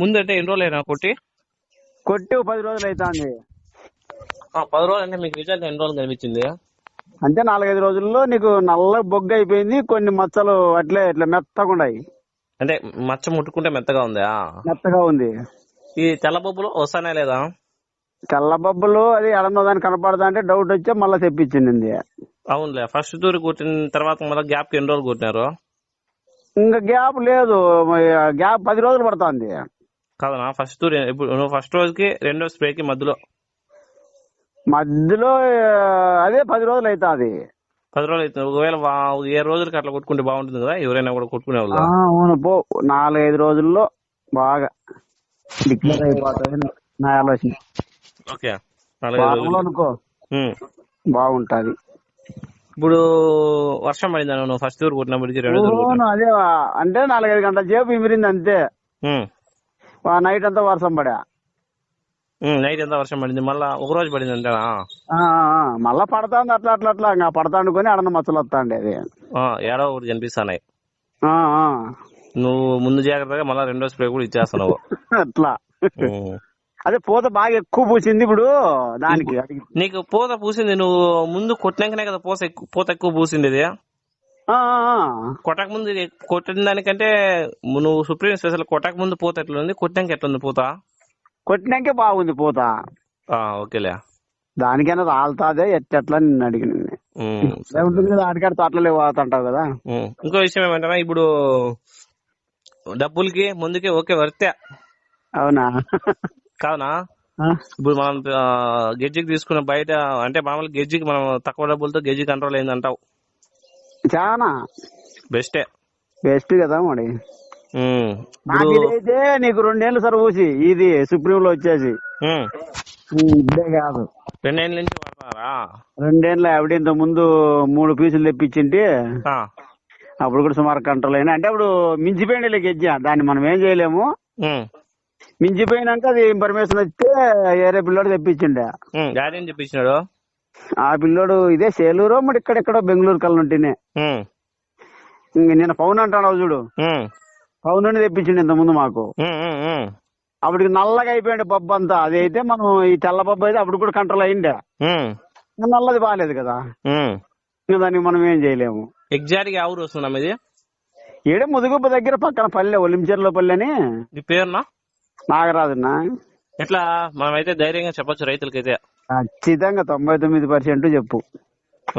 ముందు అంటే ఎన్ని రోజులు అయినా కొట్టి? కొట్టి పది రోజులు అవుతుంది ఆ, పది రోజులు అంటే మీకు రిజల్ట్ ఎన్ని రోజులు కనిపించింది? అంటే నాలుగైదు రోజుల్లో నీకు నల్ల బొగ్గ అయిపోయింది కొన్ని మచ్చలు అట్లే ఇట్లా మెత్తగా ఉన్నాయి అంటే మచ్చ ముట్టుకుంటే మెత్తగా ఉందా? మెత్తగా ఉంది. ఈ తెల్ల బొబ్బులు వస్తానే లేదా? తెల్ల బొబ్బలు అది దాన్ని కనపడదా అంటే డౌట్ వచ్చి మళ్ళీ తెప్పించింది. అవునులే ఫస్ట్ తూరి కొట్టిన తర్వాత మళ్ళీ గ్యాప్ ఎన్ని రోజులు కొట్టినారు? ఇంకా గ్యాప్ లేదు. గ్యాప్ పది రోజులు పడుతుంది. కాదనా ఫస్ట్ ఇప్పుడు నువ్వు ఫస్ట్ రోజుకి రెండో స్ప్రేకి మధ్యలో. మధ్యలో అదే పది రోజులు అవుతుంది పది రోజులు అవుతుంది ఒకవేళ ఏ రోజులకి అట్లా కొట్టుకుంటే బాగుంటుంది కదా ఎవరైనా కూడా కొట్టుకునే వాళ్ళు అవును పో నాలుగైదు రోజుల్లో బాగా డిక్లేర్ అయిపోతుంది నా ఆలోచన. ఓకే అనుకో. బాగుంటది. ఇప్పుడు వర్షం పడిందా నువ్వు ఫస్ట్ తూరు కొట్టినప్పటికి రెండో కొట్టినా అదే అంటే నాలుగైదు గంటల సేపు ఇమిరింది అంతే. ఉమ్. ఆ నైట్ అంతా వర్షం పడా. ఉమ్, నైట్ ఎంత వర్షం పడింది. మళ్ళా ఒక రోజు పడింది అంతేనా ఆ, ఆ, మళ్ళా పడతాంది అట్లా అట్లా అట్లా. ఇంకా పడతాండుకొని అడన మచ్చలు వస్తాండి అది. ఆ, ఏడో ఒకటి కనిపిస్తున్నాయి. ఆ, ఆ. నువ్వు ముందు జాగ్రత్తగా మళ్ళీ రెండో స్ప్రే కూడా ఇచ్చేస్తున్నావు. అట్లా. ఉమ్. అదే పూత బాగా ఎక్కువ పూసింది ఇప్పుడు దానికి నీకు పూత పూసింది నువ్వు ముందు కొట్టినాకనే కదా పూత ఎక్కువ పూత ఎక్కువ పూసింది ఇది. కొట్టక ముందు కొట్టిన దానికంటే నువ్వు సుప్రీం స్పెషల్ కొట్టక ముందు పూత ఎట్లుంది? కొట్టినాక ఎట్లుంది పూత? కొట్టినాకే బాగుంది పూత. ఆ, ఓకేలే. దానికైనా రాలుతాదే ఎట్లా నిన్ను అడిగింది ఉమ్. ఉంటుంది ఆడికాడ తోటలో పోతుంటావు కదా. ఇంకో విషయం ఏమంటారా ఇప్పుడు డబ్బులకి ముందుకి ఓకే వర్తే. అవునా? కావునా? ఇప్పుడు మనం గెజ్జికి తీసుకున్న బయట అంటే మామూలు గెజ్జికి మనం తక్కువ డబ్బులతో గెజ్జి కంట్రోల్ అయింది అంటావు చాలా బెస్టే బెస్ట్ కదా మరి ఉమ్. నాకు రెండేళ్ళు సర్వూసి ఇది సుప్రీం లో వచ్చేసి. ఇదే కాదు రెండేళ్ళ నుంచి వాడుతున్నారా రెండేళ్ళ ఆవిడ ఇంత ముందు మూడు పీసులు తెప్పించింటి. అప్పుడు కూడా సుమారు కంట్రోల్ అయినా అంటే అప్పుడు మించిపోయింది గెజ్జా దాన్ని మనం ఏం చేయలేము. మించిపోయినాక అది ఇన్ఫర్మేషన్ వస్తే వేరే పిల్లోడు తెప్పించిండే. చెప్పించినాడు ఆ పిల్లోడు ఇదే సేలూరు మరి ఇక్కడెక్కడో బెంగళూరు కల్ ఉంటేనే ఉమ్. ఇంక నేను పవన్ అంటాను చూడు. పవన్ నుండి తెప్పించిండు ఇంత ముందు మాకు. అప్పటికి నల్లగా అయిపోయింది పప్పు అంతా. అది అయితే మనం ఈ తెల్ల పప్పు అయితే అప్పుడు కూడా కంట్రోల్ అయిండే. నల్లది బాగాలేదు కదా. దానికి మనం ఏం చేయలేము. ఎగ్జాక్ట్గా ఎవరు వస్తున్నాం ఇది? ఏడే ముదుగుప్ప దగ్గర పక్కన పల్లె ఒలించెర్లో పల్లె అని పేరునా? నాగరాజున్న? ఎట్లా? మనమైతే ధైర్యంగా చెప్పొచ్చు రైతులకైతే. ఖచ్చితంగా తొంభై తొమ్మిది పర్సెంట్ చెప్పు.